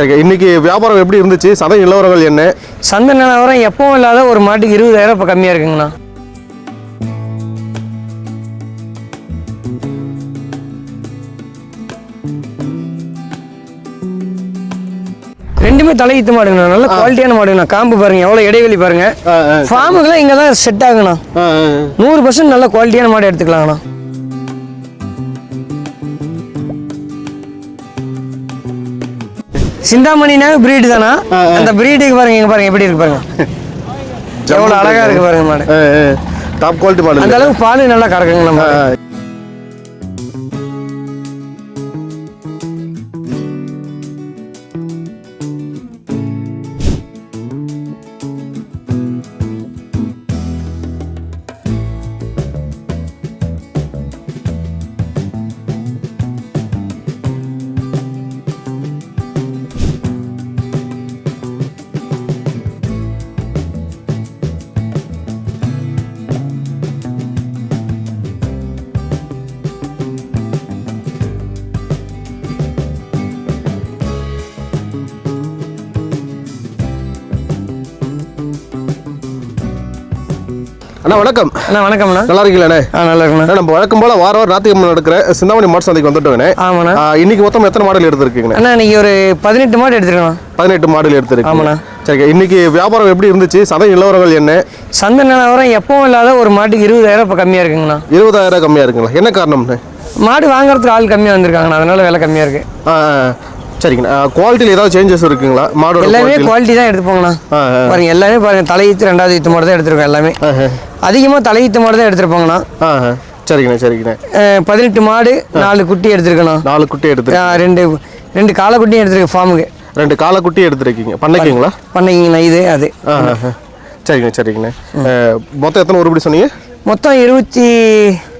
சரிங்க இன்னைக்கு வியாபாரம் எப்படி இருந்துச்சு? சந்தை நிலவரங்கள் என்ன? சந்தை நிலவரம் எப்பவும் இல்லாத ஒரு மாட்டுக்கு இருபதாயிரம் இப்போ கம்மியாக இருக்குங்கண்ணா. ரெண்டுமே தலையீத்து மாடுங்கண்ணா. நல்ல குவாலிட்டியான மாடுங்கண்ணா. காம்பு பாருங்க எவ்வளோ இடைவெளி பாருங்க. ஃபார்முக்கெல்லாம் இங்கே தான் செட் ஆகுங்கண்ணா. நூறு பர்சன்ட் நல்ல குவாலிட்டியான மாடு எடுத்துக்கலாங்கண்ணா. சிந்தாமணினா பிரீடு தானா? அந்த பிரீடுக்கு பாருங்க இங்க பாருங்க எப்படி இருக்கு பாருங்க. எவ்வளோ அழகா இருக்கு பாருங்க மாடு. டாப் குவாலிட்டி மாடல் அந்த அளவுக்கு பால் நல்லா கறக்குங்க நம்ம அண்ணா வணக்கம். அண்ணா வணக்கம்ண்ணா. நல்லா இருக்கீங்களாண்ணே ஆ நல்லா அண்ணா, நம்ம வழக்கம் போல வார வாரம் ஞாயிற்றுக்கிழமை நடக்கிற சிந்தாமணி மாட்டு சந்தைக்கு வந்துட்டோங்கண்ணே ஆமாண்ணா. இன்னைக்கு மொத்தம் எத்தனை மாடல் எடுத்திருக்கீங்கண்ணே? அண்ணா இன்னைக்கு ஒரு பதினெட்டு மாடு எடுத்துருக்கோம். பதினெட்டு மாடல் எடுத்திருக்கீங்க. ஆமாண்ணா. சரிங்க இன்னைக்கு வியாபாரம் எப்படி இருந்துச்சு? சந்தை நிலவரங்கள் என்ன? சந்தை நிலவரம் எப்பவும் இல்லாத ஒரு மாட்டுக்கு இருபதாயிரம் இப்போ கம்மியாக இருக்குங்கண்ணா. இருபதாயிரம் கம்மியா இருக்குங்களா? என்ன காரணம்ண்ணே? மாடு வாங்குறதுக்கு ஆள் கம்மியாக வந்திருக்காங்கண்ணா அதனால விலை கம்மியாக இருக்கு. ஆ, ஆ, சரிங்கண்ணா. குவாலிட்டியில் ஏதாவது சேஞ்சஸ் இருக்குங்களா? மாடோட எல்லாமே? குவாலிட்டி தான் எடுத்துப்போங்கண்ணா. பாருங்க எல்லாமே பாருங்க தலையீத்து ரெண்டாவது ஈத்து மாடு தான் எடுத்திருக்கோம் எல்லாமே. அதிகமாக தலையீத்து மாடு தான் எடுத்திருப்போங்கண்ணா. சரிங்கண்ணே சரிங்கண்ணே. பதினெட்டு மாடு நாலு குட்டி எடுத்திருக்கணும் நாலு குட்டி எடுத்து ரெண்டு ரெண்டு காளைக்குட்டியும் எடுத்திருக்கேன் ஃபார்முக்கு. ரெண்டு காலை குட்டி எடுத்திருக்கீங்க. பண்ணைக்குங்களா? பண்ணீங்கண்ணா இது அது. சரிங்கண்ணே சரிங்கண்ணே. மொத்தம் எத்தனை உருப்படி சொன்னீங்க? மொத்தம் இருபத்தி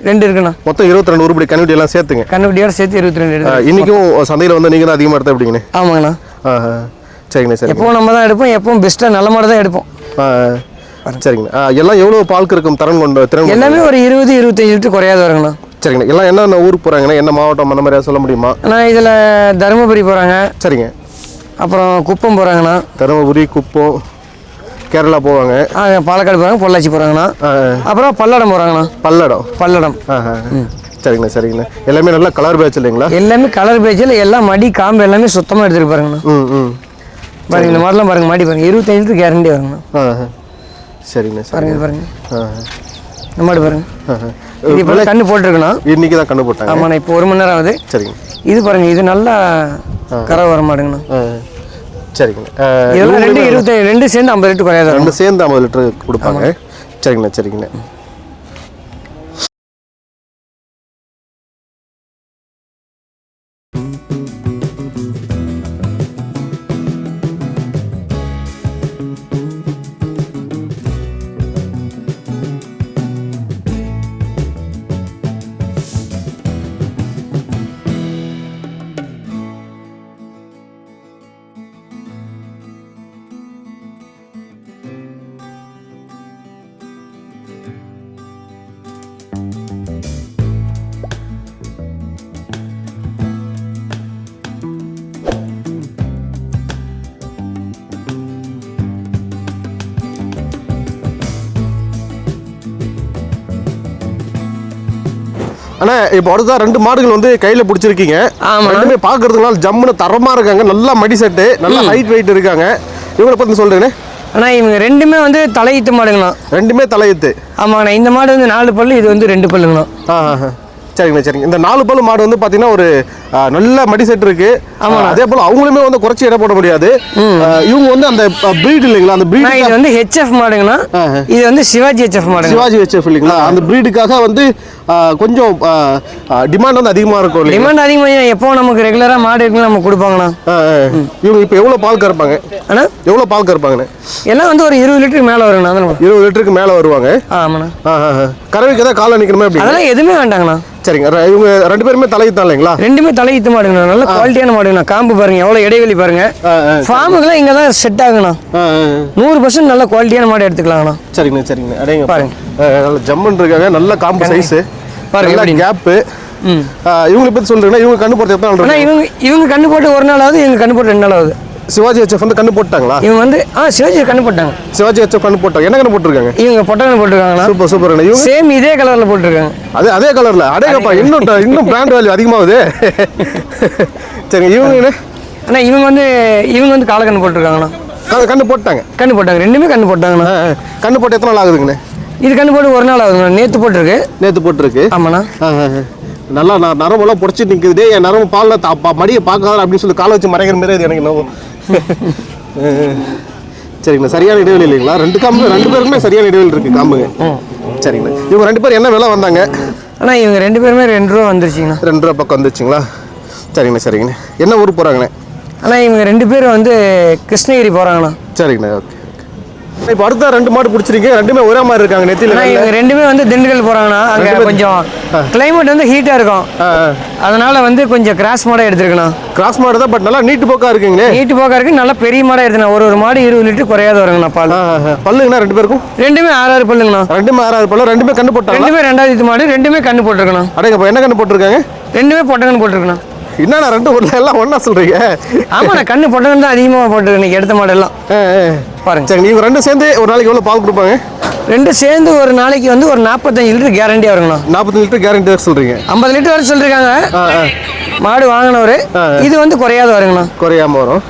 ரெண்டு இருக்குண்ணா. மொத்தம் இருபத்தி ரெண்டு உருப்படி கன்னிட்டி எல்லாம் சேர்த்துங்க. கண்ணுக்குட்டியோட சேர்த்து இருபத்தி ரெண்டு இன்னைக்கும் சந்தையில் வந்து நீங்கள் தான் அதிகமாக எடுத்த எப்படிங்கண்ணே? ஆமாங்கண்ணா. சரிங்கண்ணே சரிங்க எப்பவும் நம்ம தான் எடுப்போம் எப்பவும் பெஸ்ட்டாக நல்ல மாடு தான் எடுப்போம். சரிங்கண்ணே. ஆ, எல்லாம் எவ்வளோ பால் இருக்கும் திறன் கொண்டு திறன் எல்லாமே ஒரு இருபது இருபத்தஞ்சு லிட்டர் குறையாது வருங்கண்ணா. சரிங்கண்ணே. எல்லாம் என்னென்ன ஊருக்கு போகிறாங்கண்ணே என்ன மாவட்டம் அந்த மாதிரியா சொல்ல முடியுமா? ஆனால் இதில் தருமபுரி போகிறாங்க சரிங்க. அப்புறம் குப்பம் போகிறாங்கண்ணா தருமபுரி குப்பம் கேரளா போவாங்க. ஆ, பாலக்காடு போகிறாங்க பொள்ளாச்சி போகிறாங்கண்ணா ஆ, ஆ. அப்புறம் பல்லடம் போகிறாங்கண்ணா பல்லடம். பல்லடம். ஆ ஆ. சரிங்கண்ணே சரிங்கண்ணே. எல்லாமே நல்லா கலர் பேட்ச் இல்லைங்களா? எல்லாமே கலர் பேஜில் எல்லாம் மடி காம்பு எல்லாமே சுத்தமாக எடுத்துட்டு பாருங்கண்ணா ம் ம். பாருங்க இந்த மாதிரிலாம் பாருங்க மாடி பாருங்க. இருபத்தஞ்சு லிட்டர் கேரண்டி வருங்கண்ணா. ஆ ஆ. சரிங்கண்ணே சரி பாருங்க. இது பாருங்க இந்த மாடு பாருங்க. இது இப்போ கண்ணு போட்டிருக்கணும். இன்னைக்கு தான் கண்ணு போட்டாங்க. ஆமாண்ணா இப்போ ஒரு மணி நேரம் ஆகுது. சரிங்க. இது பாருங்க இது நல்லா கரை வர மாட்டேங்கண்ணா ஆ. சரிங்கண்ணே இதெல்லாம் ரெண்டு இருபத்தஞ்சு ரெண்டு சேர்ந்து ஐம்பது லிட்டர் குறையாது. ரெண்டு சேர்ந்து ஐம்பது லிட்டர் கொடுப்பாங்க. சரிங்கண்ணே சரிங்கண்ணே. அண்ணா இப்போ அடுத்தா ரெண்டு மாடுகள் வந்து கையில் பிடிச்சிருக்கீங்க. ரெண்டுமே பார்க்கறதுனால ஜம்முன்னு தரமாக இருக்காங்க. நல்லா மடி செட்டு நல்லா ஹைட் வெயிட் இருக்காங்க. இவங்களை பற்றி சொல்கிறேங்கண்ணே அண்ணா இவங்க ரெண்டுமே வந்து தலையீத்து மாடுங்கண்ணா ரெண்டுமே தலையத்து ஆமாங்கண்ணா இந்த மாடு வந்து நாலு பல்லு இது வந்து ரெண்டு பல்லுங்கண்ணா சரிங்கண்ணே சரிங்க இந்த நாலு பல்லு மாடு வந்து பார்த்தீங்கன்னா ஒரு நல்ல மடி செட் இருக்கு. அதே போல் அவங்களுமே வந்து குறைச்சி எடை போட முடியாது. இவங்க வந்து அந்த ப்ரீட் இல்லைங்களா? அந்த ப்ரீட் இது வந்து ஹெச்எஃப் மாடுங்கண்ணா. ஆஹா. இது வந்து சிவாஜி ஹெச்எஃப் மாடுங்க சிவாஜி வச்ச இல்லைங்களா? அந்த ப்ரீடுக்காக வந்து கொஞ்சம் டிமாண்ட் வந்து அதிகமாக இருக்கும் டிமாண்ட் அதிகமாக எப்போ நமக்கு ரெகுலராக மாடு இருக்குன்னு நம்ம கொடுப்பாங்கண்ணா. இவங்க இப்போ எவ்வளோ பால் கறப்பாங்க? அண்ணா? எவ்வளோ பால் கறப்பாங்கண்ணே? எல்லாம் வந்து ஒரு இருபது லிட்டருக்கு மேலே வருங்கண்ணா இருபது லிட்டருக்கு மேலே வருவாங்க? ஆமாண்ணா. கறவைக்கு ஏதாவது காலை நிற்கணுமே அப்படி அதெல்லாம் எதுவுமே வேண்டாங்கண்ணா. சரிங்க. இவங்க ரெண்டு பேருமே தலையுத்தான் இல்லைங்களா? ரெண்டுமே தலையீத்து மாடுங்கண்ணா நல்ல குவாலிட்டியான மாடுங்கண்ணா. காம்பு பாருங்க எவ்வளோ இடைவெளி பாருங்க. ஃபார்முக்கெல்லாம் இங்கே தான் செட் ஆகுண்ணா. நூறு பர்சன்ட் நல்ல குவாலிட்டியான மாடு எடுத்துக்கலாங்கண்ணா. சரிங்கண்ணே சரிங்கண்ணே. அடையங்க பாருங்க. நல்ல ஜம்முன்னு இருக்காங்க நல்ல காம்பு சைஸு பாருங்க. கேப்பு இவங்களை பற்றி சொல்றீங்கன்னா இவங்க கண்ணு போட்டு எத்தனை? இவங்க இவங்க கண்ணு போட்டு ஒரு நாள் ஆகுது இவங்க கண்ணு போட்டு ரெண்டு நாள் ஆகுது. சிவாஜி ஹெச்எஃப் வந்து கண்ணு போட்டாங்களா இவங்க வந்து ஆ சிவாஜி கண்ணு போட்டாங்க. சிவாஜி ஹெச்எஃப் கண்ணு போட்டாங்க. என்ன கண்ணு போட்டிருக்காங்க? இவங்க பொட்டக்கண்ணு போட்டிருக்காங்களா சூப்பர் சூப்பர் இவங்க சேம் இதே கலரில் போட்டிருக்காங்க. அதே அதே கலர்ல அடேங்கப்பா இன்னும் இன்னும் பிராண்ட் வேல்யூ அதிகமாகுது. சரிங்க இவங்க? ஆனால் இவங்க வந்து இவங்க வந்து காலக்கண்ணு போட்டிருக்காங்கண்ணா. க- கண்ணு போட்டாங்க. கண்ணு போட்டாங்க. ரெண்டுமே கண்ணு போட்டாங்கண்ணா. கண்ணு போட்டு எத்தனை நாள் ஆகுதுங்கண்ணே? இது கண்ணு போட்டு ஒரு நாள் ஆகுதுண்ணா நேற்று போட்டிருக்கு. நேற்று போட்டிருக்கு. ஆமாண்ணா. நல்லா நான் நரம்பெல்லாம் புடச்சி நிற்குது என் நரம்பு பாலில் மடியை பார்க்காத அப்படின்னு சொல்லி காலை வச்சு மறைக்கிற மாதிரி இது எனக்கு. சரிங்கண்ணா சரியான இடைவெளி இல்லைங்களா? ரெண்டு காம்பு ரெண்டு பேருக்குமே சரியான இடைவெளி இருக்கு காம்புங்க. சரிங்கண்ணா இவங்க ரெண்டு பேரும் என்ன விலை வந்தாங்க? ஆனால் இவங்க ரெண்டு பேருமே ரெண்டு ரூபா வந்துருச்சுங்கண்ணா. ரெண்டு ரூபா பக்கம் வந்துச்சுங்களா? சரிங்கண்ணா சரிங்கண்ணா என்ன ஊர் போகிறாங்கண்ணே ஆனால் இவங்க ரெண்டு பேரும் வந்து கிருஷ்ணகிரி போகிறாங்கண்ணா சரிங்கண்ணா ஓகே. இப்போ அடுத்த ரெண்டு மாடு பிடிச்சிருக்கீங்க ரெண்டுமே ஒரே மாதிரி இருக்காங்க நெத்தியில் இவங்க ரெண்டுமே வந்து திண்டுக்கல் போகிறாங்கண்ணா அங்கே. கொஞ்சம் கிளைமேட் வந்து ஹீட்டாக இருக்கும். அதனால வந்து கொஞ்சம் கிராஸ் மாடாக எடுத்துருக்கணும். கிராஸ் மாடு தான் பட் நல்லா நீட்டு போக்கா இருக்குங்களே? நீட்டு போக்கா இருக்கு நல்லா பெரிய மாடாக எடுத்துனா. ஒரு ஒரு மாடு இருபது லிட்டர் குறையாத வருங்கண்ணா பால். பல்லுங்கண்ணா ரெண்டு பேருக்கும்? ரெண்டுமே ஆறு ஆறு பல்லுங்கண்ணா. ரெண்டுமே ஆறாறு பல்லு ரெண்டுமே கண்ணு போட்டாங்களா? ரெண்டுமே ரெண்டாவது மாடு ரெண்டுமே கண்ணு போட்டிருக்கணும். அடேங்கப்பா என்ன கண்ணு போட்டிருக்காங்க? ரெண்டுமே பொட்டக்கண்ணு போட்டிருக்கணும். என்னண்ணா ரெண்டு ஊர்ல எல்லாம் ஒண்ணா சொல்றீங்க? ஆமாண்ணா கண்ணு பொட்டக்கண்ணு தான் அதிகமாக போட்டிருக்கு இன்னைக்கு எடுத்த மாடெல்லாம். பாருங்க. சரி நீங்க ரெண்டும் சேர்ந்து ஒரு நாளைக்கு எவ்வளவு பால் கொடுப்பாங்க? ரெண்டு சேர்ந்து ஒரு நாளைக்கு வந்து ஒரு நாற்பத்தஞ்சு லிட்டர் கேரண்டியாக வருங்கண்ணா. நாற்பது லிட்டர் கேரண்டி சொல்றீங்க. ஐம்பது லிட்டர் வரை சொல்லியிருக்காங்க. மாடு வாங்கினவர். இது வந்து குறையாத வருங்கண்ணா. குறையாம வரும்.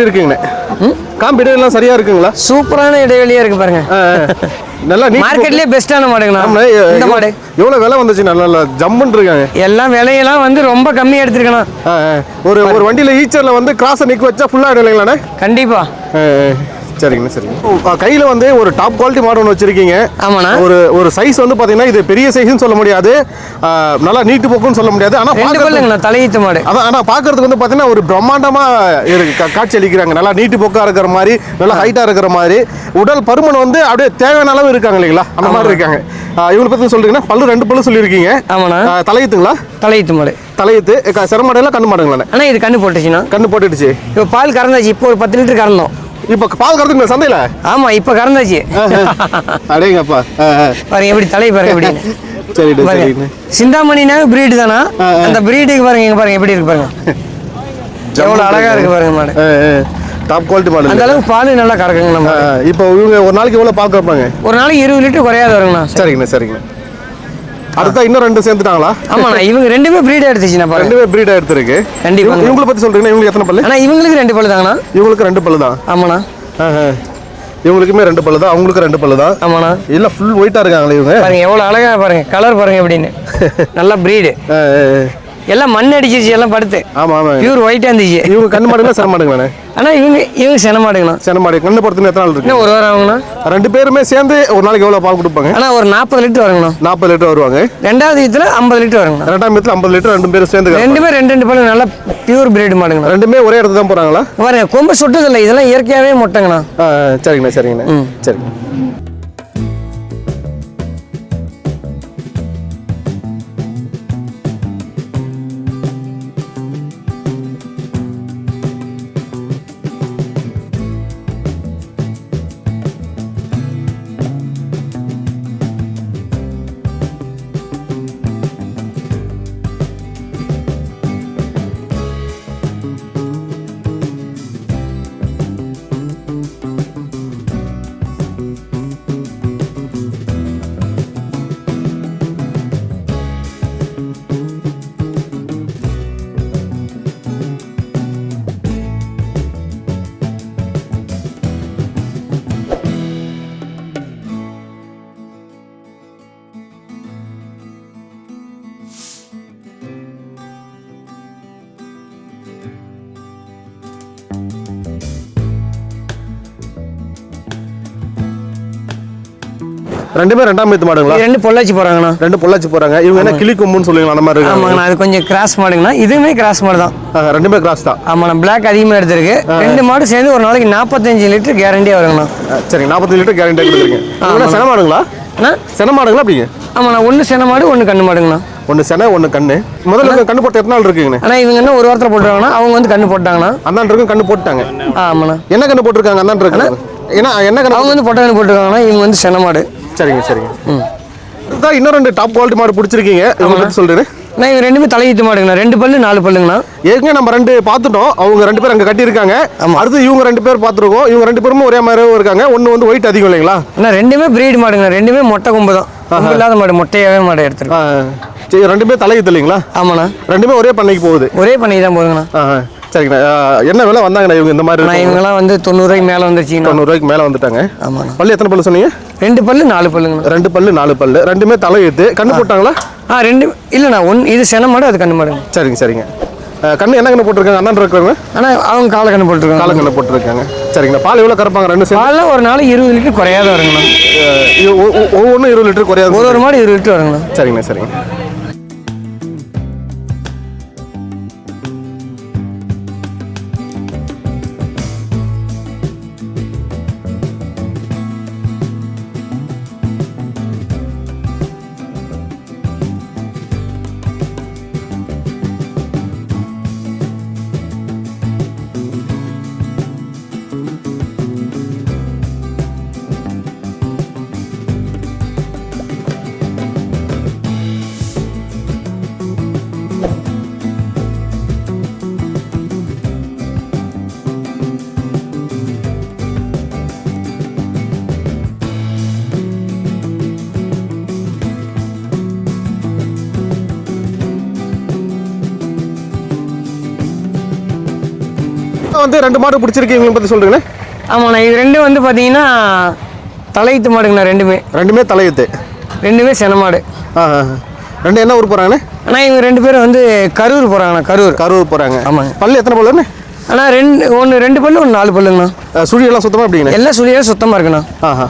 எப்படி இருக்குங்கண்ணே? காம்பு இடைவெளிலாம் சரியா இருக்குங்களா? சூப்பரான இடைவெளியாக இருக்கு பாருங்க. நல்லா மார்க்கெட்லேயே பெஸ்ட்டான மாடுங்கண்ணா. இந்த மாடு. எவ்வளவு விலை வந்துச்சு? நல்லா நல்லா ஜம்முன்னு இருக்காங்க. எல்லாம் விலையெல்லாம் வந்து ரொம்ப கம்மியாக எடுத்துருக்கணும். ஒரு ஒரு வண்டியில ஈச்சர்ல வந்து கிராஸை நிக்க வச்சா ஃபுல்லா இல்லைங்களாண்ணே கண்டிப்பா. சரிங்கண்ணா சரிங்க. கையில வந்து ஒரு டாப் குவாலிட்டி மாடு ஒன்று வச்சிருக்கீங்க. ஆமாண்ணா. ஒரு ஒரு சைஸ் வந்து பாத்தீங்கன்னா இது பெரிய சைஸ்னு சொல்ல முடியாது. நல்லா நீட்டு போக்குன்னு சொல்ல முடியாது. ஆனா ரெண்டு பார்க்கறதுக்கு- பல்லுங்கண்ணா தலையீத்து மாடு அதான் ஆனா பாக்குறதுக்கு வந்து பாத்தீங்கன்னா ஒரு பிரம்மாண்டமா இருக்கு கா- காட்சி அளிக்கிறாங்க. நல்லா நீட்டு போக்கா இருக்கிற மாதிரி நல்லா ஹைட்டா இருக்கிற மாதிரி. உடல் பருமன் வந்து அப்படியே தேவையான அளவு இருக்காங்க இல்லைங்களா? அந்த மாதிரி இருக்காங்க. இவங்களை பத்தி சொல்றீங்கன்னா பல்லு ரெண்டு பல்லு சொல்லியிருக்கீங்க. ஆமாண்ணா. தலையீத்துங்களா தலையீத்து மாடு தலையீத்து க- சிரமடையில கண்ணு மாடுங்களாண்ணே ஆனால் இது கண்ணு போட்டுச்சுண்ணா. கண்ணு போட்டுடுச்சு. இப்போ பால் கறந்தாச்சு இப்போ ஒரு பத்து லிட்டர் கறந்தோம். இப்போ பால் கறந்துங்க சந்தையில? ஆமாம் இப்போ கறந்தாச்சு. அடேங்கப்பா. பாருங்க எப்படி தலை பாருங்க எப்படின்னு சரிண்ணே பாருங்க சரிண்ணே. சிந்தாமணினா பிரீடு தானா. அந்த பிரீடுக்கு பாருங்க இங்க பாருங்க எப்படி இருக்கு பாருங்க. எவ்வளோ அழகா இருக்கு பாருங்க மாடு. டாப் குவாலிட்டி மாடல் அந்த அளவுக்கு பால் நல்லா கறக்குங்க நம்ம இப்போ இவங்க ஒரு நாளைக்கு எவ்வளோ பால் கறப்பாங்க? ஒரு நாளைக்கு இருபது லிட்டர் குறையாது வருங்கண்ணா. சரிங்கண்ணே சரிங்கண்ணே. அடுத்தா இன்னும் ரெண்டு சேர்ந்துட்டாங்களா? ஆமாண்ணா இவங்க ரெண்டுமே பிரீடு எடுத்துச்சுண்ணா பாருங்க. ரெண்டுமே பிரீட் எடுத்திருக்கு. கண்டிப்பா. இவங்க- இவங்களை பத்தி சொல்றீங்கன்னா இவங்களுக்கு எத்தனை பல்லு? ஆனா இவங்களுக்கு ரெண்டு பல்லு தாங்கண்ணா இவங்களுக்கு ரெண்டு பல்லு தான் ஆமாண்ணா. இவங்களுக்குமே ரெண்டு பல்லு தான் அவங்களுக்கு ரெண்டு பல்லு தான் ஆமாண்ணா. இல்ல ஃபுல் ஒயிட்டா இருக்காங்களே இவங்க. பாருங்க எவ்வளோ அழகா பாருங்க கலர் பாருங்க எப்படின்னு நல்லா பிரீடு. எல்லாம் மண் அடிச்சிருச்சு எல்லாம் படுத்து. ஆமா ஆமா. பியூர் ஒயிட்டாக இருந்துச்சு. இவங்க கண்ணு மாடுங்களா சென மாடுங்களாண்ணே? ஆனால் இவங்க இவங்க சென மாடுங்கண்ணா. சென மாடு கண்ணு பொறுத்துன்னு எத்தனை நாள் இருக்கு? ஒரு வாரம் ஆகுங்கண்ணா. ரெண்டு பேருமே சேர்ந்து ஒரு நாளைக்கு எவ்வளவு பால் கொடுப்பாங்க? ஆனால் ஒரு நாற்பது லிட்டர் வருங்கண்ணா. நாற்பது லிட்டர் வருவாங்க. ரெண்டாவது இதுல ஐம்பது லிட்டர் வருங்கண்ணா. ரெண்டாம் இடத்துல ஐம்பது லிட்டர் ரெண்டு பேரும் சேர்ந்து. ரெண்டுமே ரெண்டு ரெண்டு பல்லு நல்லா பியூர் பிரீடு மாடுங்கண்ணா. ரெண்டுமே ஒரே இடத்துல தான் போறாங்களா? பாருங்க கொம்பு சுட்டதில்லை இதெல்லாம் இயற்கையாகவே மொட்டைங்கண்ணா. சரிங்கண்ணே சரிங்கண்ணே. சரிங்க ரெண்டுமே ரெண்டாம் ஏத்து மாடுங்களா? ரெண்டு பொள்ளாச்சி போகிறாங்கண்ணா ரெண்டு பொள்ளாச்சி போறாங்க. இவங்க என்ன கிளி கொம்புன்னு சொல்லுவீங்களா? அந்த மாதிரி ஆமாங்கண்ணா அது கொஞ்சம் கிராஸ் மாடுங்கண்ணா. இதுவுமே கிராஸ் மாடு தான் ஆ, ரெண்டுமே கிராஸ் தான். ஆமாண்ணா பிளாக் அதிகமாக எடுத்திருக்கு. ரெண்டு மாடு சேர்ந்து ஒரு நாளைக்கு நாற்பத்தஞ்சு லிட்டர் கேரண்டியாக வருங்கண்ணா. ஆ, சரிங்க. நாற்பத்தி லிட்டர் கேரண்டி கொடுக்குறீங்க இவங்க சென மாடுங்களா? அண்ணா சென மாடுங்களா அப்படிங்க? ஆமாண்ணா ஒன்று சென மாடு ஒன்று கண்ணு மாடுங்கண்ணா. ஒன்று சென ஒன்று கண்ணு. முதல்ல கண்ணு போட்டு எத்தனை நாள் இருக்குங்கண்ணே? ஆனால் இவங்க என்ன ஒரு வாரத்தில் போட்டுருவாங்கண்ணா அவங்க வந்து கண்ணு போட்டாங்கண்ணா. அந்தாண்டு இருக்கும் கண்ணு போட்டாங்க ஆமாண்ணா. என்ன கண்ணு போட்டிருக்காங்க அந்தாண்டு இருக்கு ஏன்னா என்ன கண்ணு அவங்க வந்து பொட்டை கண்ணு போட்டிருக்காங்கண்ணா இவங்க வந்து சென மாடு. சரிங்க சரிங்க. இதான் இன்னும் ரெண்டு டாப் குவாலிட்டி மாடு பிடிச்சிருக்கீங்க. இவங்க பத்தி சொல்றேன். நான் இவங்க ரெண்டுமே தலையீத்து மாடுங்கண்ணா. ரெண்டு பல்லு நாலு பல்லுங்கண்ணா. ஏற்கனவே நம்ம ரெண்டு பார்த்துட்டோம். அவங்க ரெண்டு பேர் அங்கே கட்டியிருக்காங்க. அடுத்து இவங்க ரெண்டு பேர் பார்த்துருக்கோம். இவங்க ரெண்டு பேருமே ஒரே மாதிரியே இருக்காங்க. ஒன்று வந்து ஒயிட் அதிகம் இல்லைங்களா? அண்ணா ரெண்டுமே பிரீடு மாடுங்கண்ணா. ரெண்டுமே மொட்டை கொம்பு தான். இல்லாத மாடு மொட்டையாகவே மாடு எடுத்துருக்கு ஆ, சரி ரெண்டுமே தலையுது இல்லைங்களா? ஆமாண்ணா. ரெண்டுமே ஒரே பண்ணைக்கு போகுது. ஒரே பண்ணி தான் ஆ. சரிங்கண்ணா. என்ன விலை வந்தாங்கண்ணா இவங்க இந்த மாதிரி நான் இருக்கும்? இவங்கெல்லாம் வந்து தொண்ணூறுரூவாய்க்கு மேலே வந்துருச்சுங்கண்ணா. தொண்ணூறுரூவாய்க்கு மேலே வந்துட்டாங்க. ஆமாண்ணா. பல்லு எத்தனை பல்லு சொன்னீங்க? ரெண்டு பல்லு நாலு பல்லுங்கண்ணா. ரெண்டு பல்லு நாலு பல்லு. ரெண்டுமே தலையெழுத்து. கண்ணு போட்டாங்களா? ஆ ரெண்டு இல்லைண்ணா ஒன்று இது சென மாடு அது கண்ணு மாடுங்க. சரிங்க சரிங்க. கண்ணு என்ன கண்ணு போட்டிருக்காங்க? அண்ணன் இருக்கிறவங்க? ஆனால் அவங்க காலை கண்ணு போட்டுருக்காங்க. கால கண்ணு போட்டிருக்காங்க. சரிங்கண்ணா. பால் எவ்வளோ கறப்பாங்க? ரெண்டு பாலில் ஒரு நாளைக்கு இருபது லிட்டர் குறையாத வருங்கண்ணா. ஒவ்வொன்றும் இருபது லிட்டர் குறையாது. ஒரு ஒரு மாடு இருபது லிட்டர் வருங்கண்ணா. சரிங்கண்ணா சரிங்க வந்து ரெண்டு மாடு பிடிச்சிருக்கீங்க பற்றி சொல்றீங்களே? ஆமாண்ணா இது ரெண்டும் வந்து பார்த்தீங்கன்னா தலையீத்து மாடுங்கண்ணா ரெண்டுமே. ரெண்டுமே தலையெழுத்து ரெண்டுமே சென மாடு. ஆ. ரெண்டு என்ன ஊர் போகிறாங்கண்ணே ஆனால் இவங்க ரெண்டு பேரும் வந்து கரூர் போகிறாங்கண்ணா கரூர். கரூர் போகிறாங்க ஆமாங்க. பல்லு எத்தனை பல்லுன்னு ஆனால் ரெண்டு ஒன்று ரெண்டு பல்லு ஒன்று நாலு பல்லுங்கண்ணா. சுழி எல்லாம் சுத்தமாக எப்படிங்கண்ணே? எல்லா சுழியாக சுத்தமாக இருக்குண்ணா. ஆஹா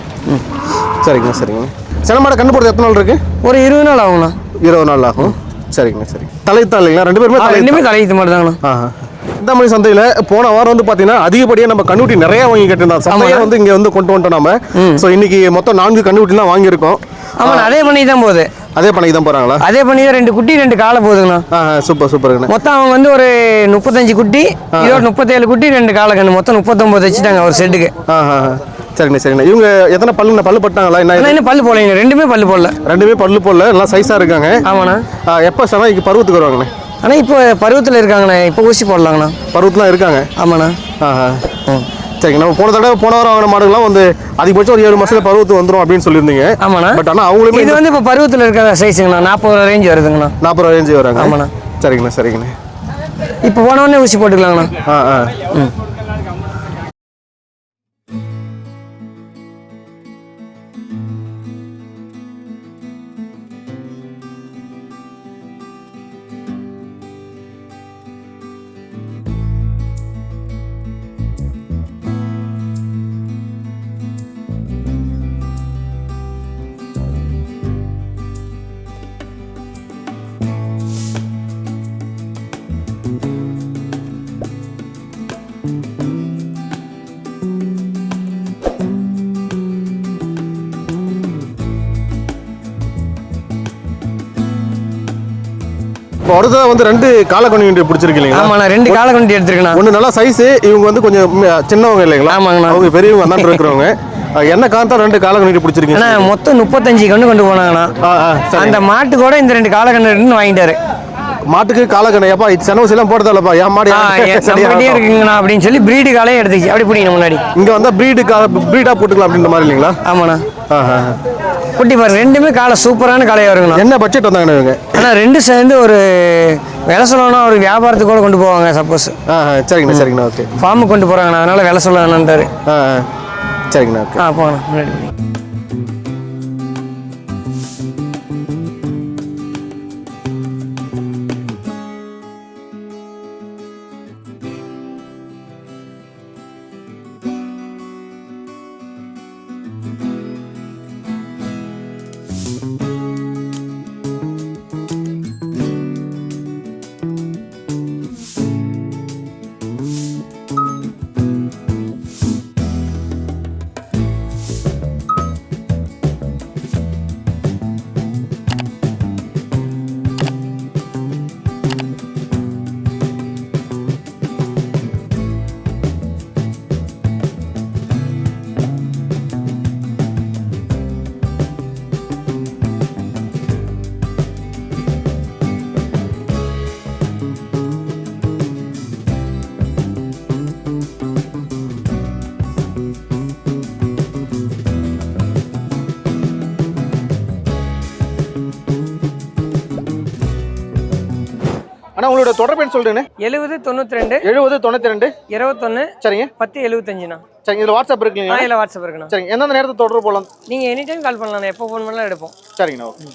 சரிங்கண்ணா சரிங்க சில மாடை கண்டு போடுறது எத்தனை நாள் இருக்கு? ஒரு இருபது நாள் ஆகுங்கண்ணா இருபது நாள் ஆகும். சரிங்கண்ணா சரி. தலையத்தான் இல்லைங்களா? ரெண்டு பேருமே ரெண்டுமே தலையீத்து மாடு தாங்கண்ணா ஆஹா இந்த மாதிரி சந்தையில் போன வாரம் வந்து பார்த்தீங்கன்னா அதிகப்படியாக நம்ம கண்ணுட்டி நிறைய வாங்கி கட்டிருந்தோம் சந்தையை வந்து இங்கே வந்து கொண்டு வந்துட்டோம் நம்ம ஸோ இன்னைக்கு மொத்தம் நான்கு கண்ணுட்டிலாம் வாங்கியிருக்கோம். ஆமாண்ணா அதே பண்ணி தான் போகுது. அதே பண்ணைக்கு தான் போகிறாங்களா அதே பண்ணி தான் ரெண்டு குட்டி ரெண்டு காலை போகுதுங்கண்ணா. சூப்பர் சூப்பருங்கண்ணே மொத்தம் அவங்க வந்து ஒரு முப்பத்தஞ்சு குட்டி இதோட முப்பத்தேழு குட்டி ரெண்டு காலை கண்ணு. மொத்தம் முப்பத்தொம்பது வச்சுட்டாங்க ஒரு செட்டுக்கு. சரிண்ணே சரிண்ணே இவங்க எத்தனை பல்லுண்ணே பல்லு பட்டாங்களா என்ன பல்லு போடலைங்க ரெண்டுமே பல்லு போடல. ரெண்டுமே பல்லு போடல. நல்லா சைஸாக இருக்காங்க. ஆமாண்ணா. எப்போ சனாய்க்கு பருவத்துக்கு வருவாங்கண்ணே? ஆனால் இப்போ பருவத்தில் இருக்காங்கண்ணா. இப்போ ஊசி போடலாங்கண்ணா. பருவத்துலாம் இருக்காங்க. ஆமாண்ணா. ஆஹா சரிங்க நம்ம போன தடவை போன வாரம் வாங்கின மாடுகள்லாம் வந்து அதிகபட்சம் ஒரு ஏழு மாசத்துல பருவத்து வந்துரும் அப்படின்னு சொல்லியிருந்தீங்க. ஆமாண்ணா. பட் ஆனால் அவங்களுமே இது வந்து இப்போ பருவத்தில் இருக்கிற சைஸுங்கண்ணா நாற்பது ரூபா ரேஞ்ச் வருதுங்கண்ணா. நாற்பது ரூபா ரேஞ்சு வராங்க. ஆமாண்ணா. சரிங்கண்ணா சரிங்கண்ணே. இப்போ போன உடனே ஊசி போட்டுக்கலாங்கண்ணா. ஆ ஆ. இப்போ அடுத்ததா வந்து ரெண்டு காலக்கொண்டு பிடிச்சிருக்கீங்களா? ஆமாண்ணா ரெண்டு காலை கொண்டு எடுத்துருக்கண்ணா. ஒன்று நல்லா சைஸு இவங்க வந்து கொஞ்சம் சின்னவங்க இல்லைங்களா? ஆமாங்கண்ணா. அவங்க பெரியவங்க அந்தாண்டு இருக்கிறவங்க. ஆ, என்ன காரணத்தா ரெண்டு காலக்கொண்டு பிடிச்சிருக்கீங்க? மொத்தம் முப்பத்தஞ்சு கன்று கொண்டு போனாங்கண்ணா. ஆ ஆ அந்த மாட்டு கூட இந்த ரெண்டு காலை கன்று ரெண்டு வாங்கிட்டாரு. மாட்டுக்கு காலக்கண்ணு ஏப்பா இது செனவு எல்லாம் போடுறதில்லப்பா என் மாடு ஆ. இருக்குங்கண்ணா அப்படின்னு சொல்லி பிரீடு காலையே எடுத்துச்சு அப்படி பிடிக்கணும் முன்னாடி. இங்க வந்தா பிரீடு பிரீடா போட்டுக்கலாம் அப்படின்ற மாதிரி இல்லைங்களா? ஆமாண்ணா. ஆஹா. குட்டி பாரு ரெண்டுமே காலை சூப்பரான காலையாக வருங்கண்ணா என்ன பட்ஜெட் வந்தாங்கண்ணா இவங்க? ஆனால் ரெண்டு சேர்ந்து ஒரு விலை சொல்லணும்னா ஒரு வியாபாரத்துக்கு கூட கொண்டு போவாங்க சப்போஸ் ஆஹா, சரிங்கண்ணா சரிங்கண்ணா ஓகே ஃபார்முக்கு கொண்டு போகிறாங்கண்ணா அதனால விலை சொல்ல வேணான்ட்டாரு ஆ ஆ. சரிங்கண்ணா ஓகே ஆ போங்கண்ணா முன்னாடி அண்ணா உங்களோட தொடர்பு சொல்றேன்னு எழுபது தொண்ணூற்றி ரெண்டு எழுபது தொண்ணூற்றி ரெண்டு இருபத்தொன்று சரிங்க. பத்து எழுபத்தஞ்சுண்ணா சரிங்க இதில் வாட்ஸ்அப் இருக்குங்களா இல்லை வாட்ஸ்அப் இருக்குண்ணா. சரிங்க எந்தெந்த நேரத்தை தொடர்பு போகலாம் நீங்கள் எனி டைம் கால் பண்ணலாம் எப்போ ஃபோன் பண்ணலாம் எடுப்போம். சரிங்கண்ணா ஓகே.